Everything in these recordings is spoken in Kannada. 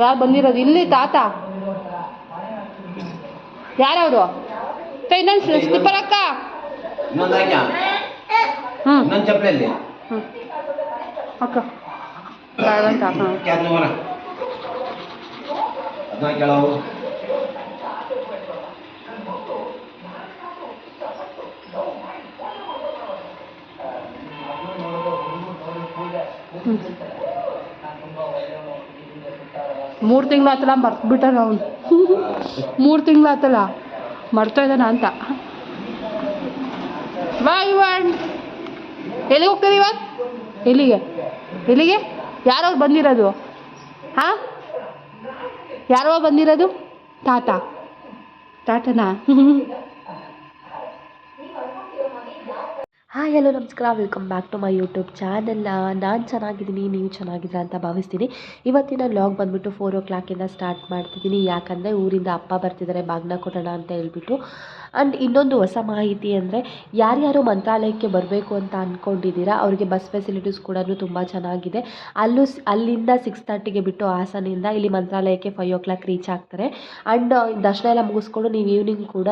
ಯಾರು ಬಂದಿರೋದು? ಇಲ್ಲಿ ತಾತ. ಯಾರವರು ಇನ್ನೊಂದು ಸ್ಲಿಪ್ಪರ್ ಅಕ್ಕ. ಹ್ಞೂ ಚಪ್ಪಲಿ ಹ್ಞೂ ಅಕ್ಕ ಬೇಡಂತ ಹಾಂ ಅದನ್ನ ಹೊರ ಅದನ್ನ ಕೇಳವು ಮೂರು ತಿಂಗಳು ಆತಲ್ಲ ಮರ್ತ್ಬಿಟ್ಟ ಅವನು. ಮೂರು ತಿಂಗಳು ಆತಲ್ಲ ಮರ್ತಾ ಇದ್ದಾನ ಅಂತ. ಬಾಯ್ ಇವನ್ ಎಲ್ಲಿಗೆ ಹೋಗ್ತದೆ ಇವತ್ತು ಎಲ್ಲಿಗೆ? ಎಲ್ಲಿಗೆ? ಯಾರೋ ಬಂದಿರೋದು? ಹಾಂ? ಯಾರೋ ಬಂದಿರೋದು? ತಾತ. ತಾತನಾ? ಹಾಯ್, ಹಲೋ, ನಮಸ್ಕಾರ. Welcome back to my YouTube channel ನಾನು ಚೆನ್ನಾಗಿದ್ದೀನಿ, ನೀವು ಚೆನ್ನಾಗಿದ್ದೀರಾ ಅಂತ ಭಾವಿಸ್ತೀನಿ. ಇವತ್ತಿನ ಲಾಗ್ ಬಂದುಬಿಟ್ಟು ಫೋರ್ ಓ ಕ್ಲಾಕಿಂದ ಸ್ಟಾರ್ಟ್ ಮಾಡ್ತಿದ್ದೀನಿ. ಯಾಕಂದರೆ ಊರಿಂದ ಅಪ್ಪ ಬರ್ತಿದ್ದಾರೆ, ಬಾಗ್ನ ಕೊಡೋಣ ಅಂತ ಹೇಳ್ಬಿಟ್ಟು. ಆ್ಯಂಡ್ ಇನ್ನೊಂದು ಹೊಸ ಮಾಹಿತಿ ಅಂದರೆ ಯಾರ್ಯಾರು ಮಂತ್ರಾಲಯಕ್ಕೆ ಬರಬೇಕು ಅಂತ ಅಂದ್ಕೊಂಡಿದ್ದೀರಾ ಅವರಿಗೆ ಬಸ್ ಫೆಸಿಲಿಟೀಸ್ ಕೂಡ ತುಂಬ ಚೆನ್ನಾಗಿದೆ. ಅಲ್ಲೂ ಅಲ್ಲಿಂದ ಸಿಕ್ಸ್ ತರ್ಟಿಗೆ ಬಿಟ್ಟು ಹಾಸನಿಂದ ಇಲ್ಲಿ ಮಂತ್ರಾಲಯಕ್ಕೆ ಫೈವ್ ಓ ಕ್ಲಾಕ್ ರೀಚ್ ಆಗ್ತಾರೆ ಆ್ಯಂಡ್ ದರ್ಶನ ಎಲ್ಲ ಮುಗಿಸ್ಕೊಂಡು ನೀವು ಈವ್ನಿಂಗ್ ಕೂಡ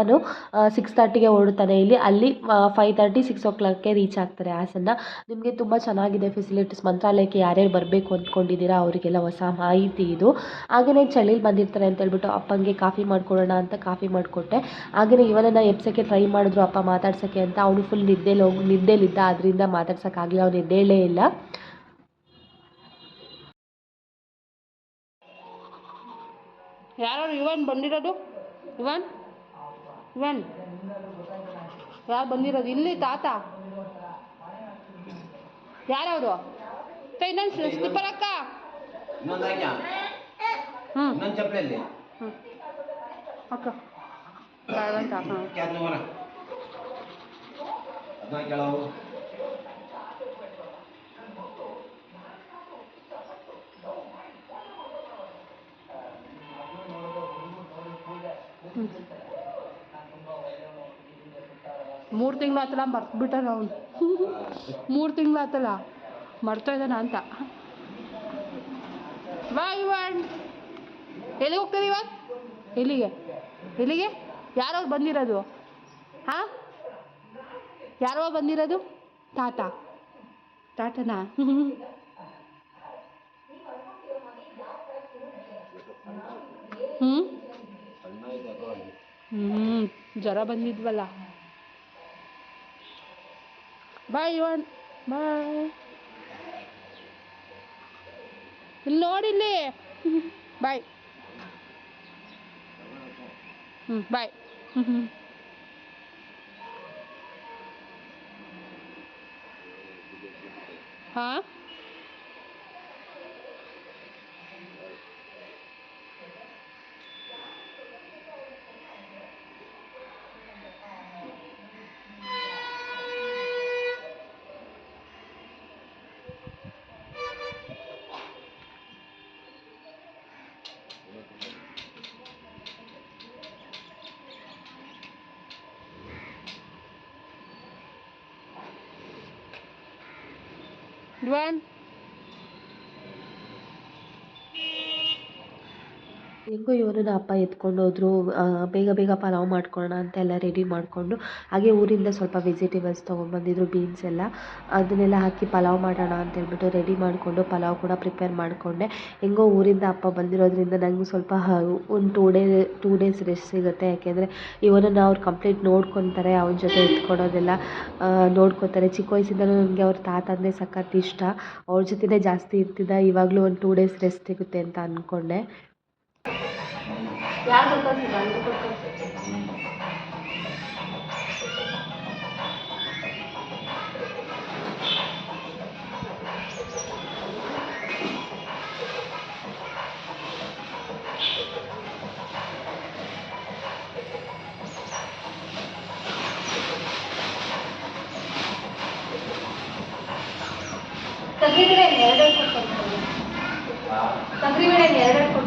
ಸಿಕ್ಸ್ ತರ್ಟಿಗೆ ಓಡುತ್ತಾನೆ ಇಲ್ಲಿ. ಅಲ್ಲಿ ಫೈವ್ ತರ್ಟಿ ಸಿಕ್ಸ್ ಓ ಕ್ಲಾಕ್ಗೆ ರೀಚ್ ಆಗ್ತಾರೆ ಹಾಸನ. ನಿಮಗೆ ತುಂಬ ಚೆನ್ನಾಗಿದೆ ಫೆಸಿಲಿಟೀಸ್ ಮಂತ್ರಾಲಯಕ್ಕೆ ಯಾರ್ಯಾರು ಬರಬೇಕು ಅಂದ್ಕೊಂಡಿದ್ದೀರಾ ಅವರಿಗೆಲ್ಲ ಹೊಸ ಮಾಹಿತಿ ಇದು. ಹಾಗೆಯೇ ಚಳಿಲಿ ಬಂದಿರ್ತಾರೆ ಅಂತ ಹೇಳ್ಬಿಟ್ಟು ಅಪ್ಪಂಗೆ ಕಾಫಿ ಮಾಡ್ಕೊಡೋಣ ಅಂತ ಕಾಫಿ ಮಾಡಿಕೊಟ್ಟೆ. ಹಾಗೆಯೇ ಇವನನ್ನು ಎಬ್ಸೋಕ್ಕೆ ಟ್ರೈ ಮಾಡಿದ್ರು ಅಪ್ಪ ಮಾತಾಡ್ಸೋಕ್ಕೆ ಅಂತ. ಅವನು ಫುಲ್ ನಿದ್ದೆಲಿ ಹೋಗಿ ನಿದ್ದೆಲಿದ್ದ ಅದರಿಂದ ಮಾತಾಡ್ಸೋಕ್ಕಾಗಲಿಲ್ಲ ಅವನು ಎದ್ದೇಳೇ ಇಲ್ಲ. ಯಾರು ಇವನ್ ಬಂದಿರೋದು? ಇವನ್ ಇವನ್ ಯಾರು ಬಂದಿರೋದು? ಇಲ್ಲಿ ತಾತ? ಯಾರವರು? ಇನ್ನೊಂದು ಸ್ಲಿಪ್ಪರ್ ಅಕ್ಕ ಹ್ಞೂ ಅಕ್ಕ. ಬೇಡಂತ ಹಾಂ ಅದನ್ನ ಕೇಳವು ಮೂರು ತಿಂಗಳು ಆತಲ್ಲ ಮರ್ತ್ಬಿಟ್ಟ ಅವನು ಮೂರು ತಿಂಗಳು ಆತಲ್ಲ ಮರ್ತಾ ಇದ್ದಾನ ಅಂತ. ಬಾ ಇವನ್ ಎಲ್ಲಿಗೆ ಹೋಗ್ತದೆ ಇವತ್ತು ಎಲ್ಲಿಗೆ? ಎಲ್ಲಿಗೆ? ಯಾರವ್ರು ಬಂದಿರೋದು? ಹಾಂ? ಯಾರೋ ಬಂದಿರೋದು? ತಾತ. ತಾತನಾ? ಹ್ಞೂ ಹ್ಞೂ ಜ್ವರ ಬಂದಿದ್ವಲ್ಲ. ಬಾಯ್ ಇವನ್, ಬಾಯ್. ಇಲ್ಲಿ ನೋಡಿಲ್ಲಿ ಬಾಯ್. ಹ್ಞೂ ಬಾಯ್. ಹ್ಞೂ ಹ್ಞೂ ಹಾಂ ಇವನ್ ಹೆಂಗೋ ಇವನನ್ನ ಅಪ್ಪ ಎತ್ಕೊಂಡು ಹೋದ್ರು ಬೇಗ ಬೇಗ ಪಲಾವ್ ಮಾಡ್ಕೊಳ್ಳೋಣ ಅಂತ ಎಲ್ಲ ರೆಡಿ ಮಾಡಿಕೊಂಡು ಹಾಗೆ ಊರಿಂದ ಸ್ವಲ್ಪ ವೆಜಿಟೇಬಲ್ಸ್ ತೊಗೊಂಡ್ಬಂದಿದ್ರು ಬೀನ್ಸ್ ಎಲ್ಲ. ಅದನ್ನೆಲ್ಲ ಹಾಕಿ ಪಲಾವ್ ಮಾಡೋಣ ಅಂತ ಹೇಳ್ಬಿಟ್ಟು ರೆಡಿ ಮಾಡಿಕೊಂಡು ಪಲಾವ್ ಕೂಡ ಪ್ರಿಪೇರ್ ಮಾಡಿಕೊಂಡೆ. ಹೆಂಗೋ ಊರಿಂದ ಅಪ್ಪ ಬಂದಿರೋದ್ರಿಂದ ನಂಗೆ ಸ್ವಲ್ಪ ಒಂದು two day two days rest ಸಿಗುತ್ತೆ. ಯಾಕೆಂದರೆ ಇವನನ್ನು ಅವ್ರು ಕಂಪ್ಲೀಟ್ ನೋಡ್ಕೊತಾರೆ, ಅವನ ಜೊತೆ ಎತ್ಕೊಳೋದೆಲ್ಲ ನೋಡ್ಕೊತಾರೆ. ಚಿಕ್ಕ ವಯಸ್ಸಿಂದಲೂ ನನಗೆ ಅವ್ರ ತಾತ ಅಂದರೆ ಸಖತ್ ಇಷ್ಟ. ಅವ್ರ ಜೊತೆನೇ ಜಾಸ್ತಿ ಇರ್ತಿದ್ದ. ಇವಾಗಲೂ ಒಂದು ಟೂ ಡೇಸ್ ರೆಸ್ಟ್ ಸಿಗುತ್ತೆ ಅಂತ ಅಂದ್ಕೊಂಡೆ ಯಾರು ಗೊತ್ತಾಗ್ತಿಲ್ಲ ನನಗೂ ಗೊತ್ತಾಗ್ತಿಲ್ಲ ತೊಗರಿಬೇಳೆ ಎರಡೆರಡು ಕೊಡ್ತಾರೆ ತೊಗರಿಬೇಳೆ ಎರಡೆರಡು ಕೊಡ್ತಾರೆ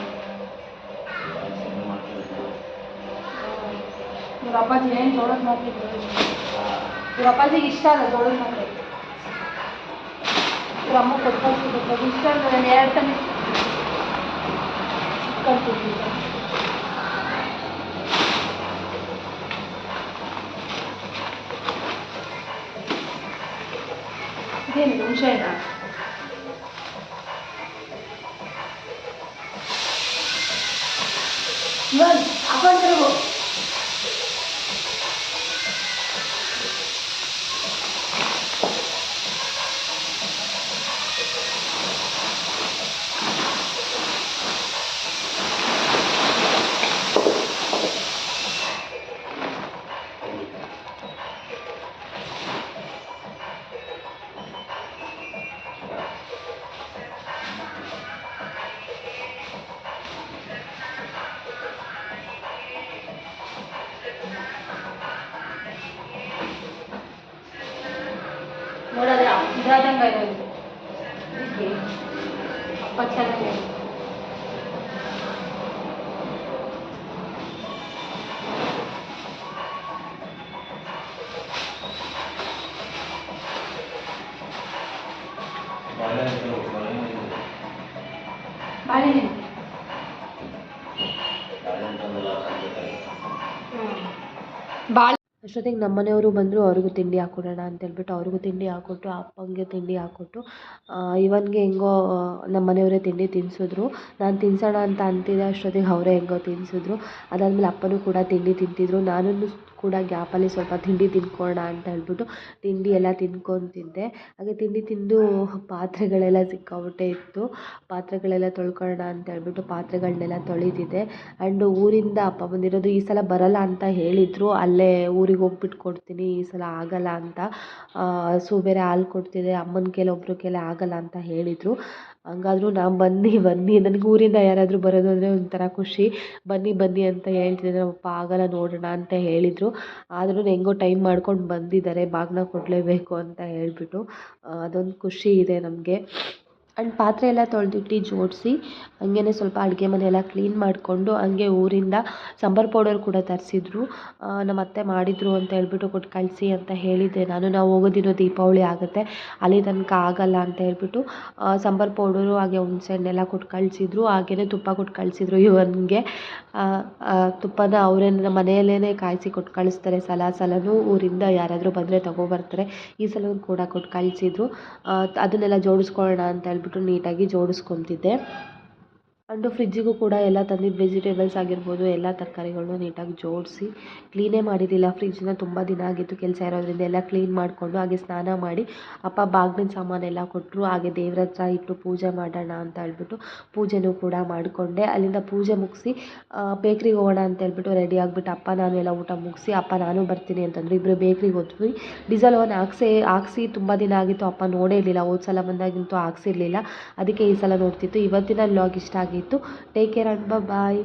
ಇವ್ರ ಅಪ್ಪಾಜಿ ಏನು ಜೋಳದ ಮಾತೆ ಇವ್ರ ಅಪ್ಪಾಜಿಗೆ ಇಷ್ಟ ಅಲ್ಲ ಜೋಳದ ಮಾತೆ ಇವ್ರ ಅಮ್ಮ ಕೊಟ್ಕೊಳ್ತಿದ್ದು ಅದು ಇಷ್ಟ ಅಲ್ಲ ನಾನು ಎರಡು ತಾನೆ ಕಲ್ತಿದ್ದೆ ಇದೇನಿದು ಹುಣಸೆಹಣ್ಣ ಇವಾಗ ಹಾಕೊಂಡ್ರು ನೋಡೋದ್ರೆ ಇದಾದಂಗೆ राजन भाई रवि अच्छा लगेगा Vale, ಅಷ್ಟೊತ್ತಿಗೆ ನಮ್ಮನೆಯವರು ಬಂದರು, ಅವ್ರಿಗೂ ತಿಂಡಿ ಹಾಕ್ಕೊಡೋಣ ಅಂತ ಹೇಳ್ಬಿಟ್ಟು ಅವ್ರಿಗೂ ತಿಂಡಿ ಹಾಕ್ಕೊಟ್ಟು ಅಪ್ಪಂಗೆ ತಿಂಡಿ ಹಾಕ್ಕೊಟ್ಟು ಇವನ್ಗೆ ಹೆಂಗೋ ನಮ್ಮ ಮನೆಯವರೇ ತಿಂಡಿ ತಿನ್ನಿಸಿದ್ರು ನಾನು ತಿನ್ಸೋಣ ಅಂತ ಅಂತಿದ್ದೆ ಅಷ್ಟೊತ್ತಿಗೆ, ಅವರೇ ಹೆಂಗೋ ತಿನ್ನಿಸಿದ್ರು ಅದಾದ್ಮೇಲೆ ಅಪ್ಪನೂ ಕೂಡ ತಿಂಡಿ ತಿಂತಿದ್ರು. ನಾನು ಕೂಡ ಗ್ಯಾಪಲ್ಲಿ ಸ್ವಲ್ಪ ತಿಂಡಿ ತಿನ್ಕೊಳ್ಳೋಣ ಅಂತ ಹೇಳ್ಬಿಟ್ಟು ತಿಂಡಿ ಎಲ್ಲ ತಿನ್ಕೊತಿದ್ದೆ ಹಾಗೆ ತಿಂಡಿ ತಿಂದು ಪಾತ್ರೆಗಳೆಲ್ಲ ಸಿಕ್ಕಾಪಟ್ಟೆ ಇತ್ತು. ಪಾತ್ರೆಗಳೆಲ್ಲ ತೊಳ್ಕೊಳ್ಳೋಣ ಅಂತ ಹೇಳ್ಬಿಟ್ಟು ಪಾತ್ರೆಗಳನ್ನೆಲ್ಲ ತೊಳಿತಿದ್ದೆ ಆ್ಯಂಡ್ ಊರಿಂದ ಅಪ್ಪ ಬಂದಿರೋದು ಈ ಸಲ ಬರೋಲ್ಲ ಅಂತ ಹೇಳಿದರು. ಅಲ್ಲೇ ಊರಿಗೆ ಹೋಗ್ಬಿಟ್ಟು ಕೊಡ್ತೀನಿ ಈ ಸಲ ಆಗಲ್ಲ ಅಂತ. ಸೊ ಬೇರೆ ಹಾಲು ಕೊಡ್ತಿದೆ, ಅಮ್ಮನ ಕೈಲಿ ಒಬ್ಬರು ಕೇಲೆ ಆಗಲ್ಲ ಅಂತ ಹೇಳಿದರು. ಹಂಗಾದ್ರೂ ನಾನು ಬನ್ನಿ ಬನ್ನಿ. ನನಗೆ ಊರಿಂದ ಯಾರಾದರೂ ಬರೋದು ಅಂದರೆ ಒಂಥರ ಖುಷಿ. ಬನ್ನಿ ಬನ್ನಿ ಅಂತ ಹೇಳ್ತಿದ್ದೆ. ನಮ್ಮಪ್ಪ ಆಗಲ್ಲ, ನೋಡೋಣ ಅಂತ ಹೇಳಿದರು. ಆದ್ರೂ ಹೆಂಗೋ ಟೈಮ್ ಮಾಡ್ಕೊಂಡು ಬಂದಿದ್ದಾರೆ ಬಾಗಿನ ಕೊಡಲೇಬೇಕು ಅಂತ ಹೇಳಿಬಿಟ್ಟು ಅದೊಂದು ಖುಷಿ ಇದೆ ನಮಗೆ. ಆ್ಯಂಡ್ ಪಾತ್ರೆ ಎಲ್ಲ ತೊಳೆದಿಟ್ಟು ಜೋಡಿಸಿ ಹಂಗೇ ಸ್ವಲ್ಪ ಅಡುಗೆ ಮನೆಯೆಲ್ಲ ಕ್ಲೀನ್ ಮಾಡಿಕೊಂಡು ಹಂಗೆ ಊರಿಂದ ಸಾಂಬಾರು ಪೌಡರ್ ಕೂಡ ತರಿಸಿದ್ರು. ನಮ್ಮ ಅತ್ತೆ ಮಾಡಿದರು ಅಂತ ಹೇಳ್ಬಿಟ್ಟು ಕೊಟ್ಟು ಕಳಿಸಿ ಅಂತ ಹೇಳಿದ್ದೆ. ನಾನು, ನಾವು ಹೋಗೋದಿರೋ ದೀಪಾವಳಿ ಆಗುತ್ತೆ, ಅಲ್ಲಿ ತನಕ ಆಗೋಲ್ಲ ಅಂತ ಹೇಳ್ಬಿಟ್ಟು ಸಾಂಬಾರು ಪೌಡರು ಹಾಗೆ ಹುಣ್ಸೆಹಣ್ಣೆಲ್ಲ ಕೊಟ್ಟು ಕಳಿಸಿದ್ರು. ಹಾಗೆಯೇ ತುಪ್ಪ ಕೊಟ್ಟು ಕಳಿಸಿದ್ರು ಇವನಿಗೆ. ತುಪ್ಪನ ಅವರೇ ಮನೆಯಲ್ಲೇ ಕಾಯಿಸಿ ಕೊಟ್ಟು ಕಳಿಸ್ತಾರೆ. ಸಲ ಸಲನೂ ಊರಿಂದ ಯಾರಾದರೂ ಬಂದರೆ ತೊಗೊಬರ್ತಾರೆ. ಈ ಸಲ ಕೂಡ ಕೊಟ್ಟು ಕಳಿಸಿದ್ರು. ಅದನ್ನೆಲ್ಲ ಜೋಡಿಸ್ಕೊಳ್ಳೋಣ ಅಂತ ಹೇಳ್ಬಿಟ್ಟು ನೀಟಾಗಿ ಜೋಡಿಸ್ಕೊತಿದ್ದೆ. ಅಂಡು ಫ್ರಿಜ್ಜಿಗೂ ಕೂಡ ಎಲ್ಲ ತಂದಿದ್ದು ವೆಜಿಟೇಬಲ್ಸ್ ಆಗಿರ್ಬೋದು, ಎಲ್ಲ ತರಕಾರಿಗಳನ್ನು ನೀಟಾಗಿ ಜೋಡಿಸಿ ಕ್ಲೀನೇ ಮಾಡಿರಲಿಲ್ಲ. ಫ್ರಿಜ್ನ ತುಂಬ ದಿನ ಆಗಿತ್ತು ಕೆಲಸ ಇರೋದ್ರಿಂದ ಎಲ್ಲ ಕ್ಲೀನ್ ಮಾಡಿಕೊಂಡು ಹಾಗೆ ಸ್ನಾನ ಮಾಡಿ ಅಪ್ಪ ಬಾಗಿಲಿನ ಸಾಮಾನೆಲ್ಲ ಕೊಟ್ಟರು ಹಾಗೆ ದೇವ್ರ ಹತ್ರ ಇಟ್ಟು ಪೂಜೆ ಮಾಡೋಣ ಅಂತ ಹೇಳ್ಬಿಟ್ಟು ಪೂಜೆನೂ ಕೂಡ ಮಾಡಿಕೊಂಡೆ. ಅಲ್ಲಿಂದ ಪೂಜೆ ಮುಗಿಸಿ ಬೇಕ್ರಿಗೆ ಹೋಗೋಣ ಅಂತ ಹೇಳ್ಬಿಟ್ಟು ರೆಡಿ ಆಗಿಬಿಟ್ಟು ಅಪ್ಪ, ನಾನು ಎಲ್ಲ ಊಟ ಮುಗಿಸಿ, ಅಪ್ಪ ನಾನು ಬರ್ತೀನಿ ಅಂತಂದರು. ಇಬ್ಬರು ಬೇಕ್ರಿಗೆ ಹೋದ್ವಿ. ಡೀಸೆಲ್ ಓನ್ ಹಾಕ್ಸಿ ಹಾಕ್ಸಿ ತುಂಬ ದಿನ ಆಗಿತ್ತು. ಅಪ್ಪ ನೋಡೇ ಇರಲಿಲ್ಲ. ಹೋದ ಸಲ ಬಂದಾಗಿಂತೂ ಹಾಕ್ಸಿರ್ಲಿಲ್ಲ. ಅದಕ್ಕೆ ಈ ಸಲ ನೋಡ್ತಿತ್ತು. ಇವತ್ತಿನ ಲಾಗ್ ಇಷ್ಟ ಆಗಿತ್ತು ಟೇಕ್ ಕೇರ್ ಆ್ಯಂಡ್ ಬಾಯ್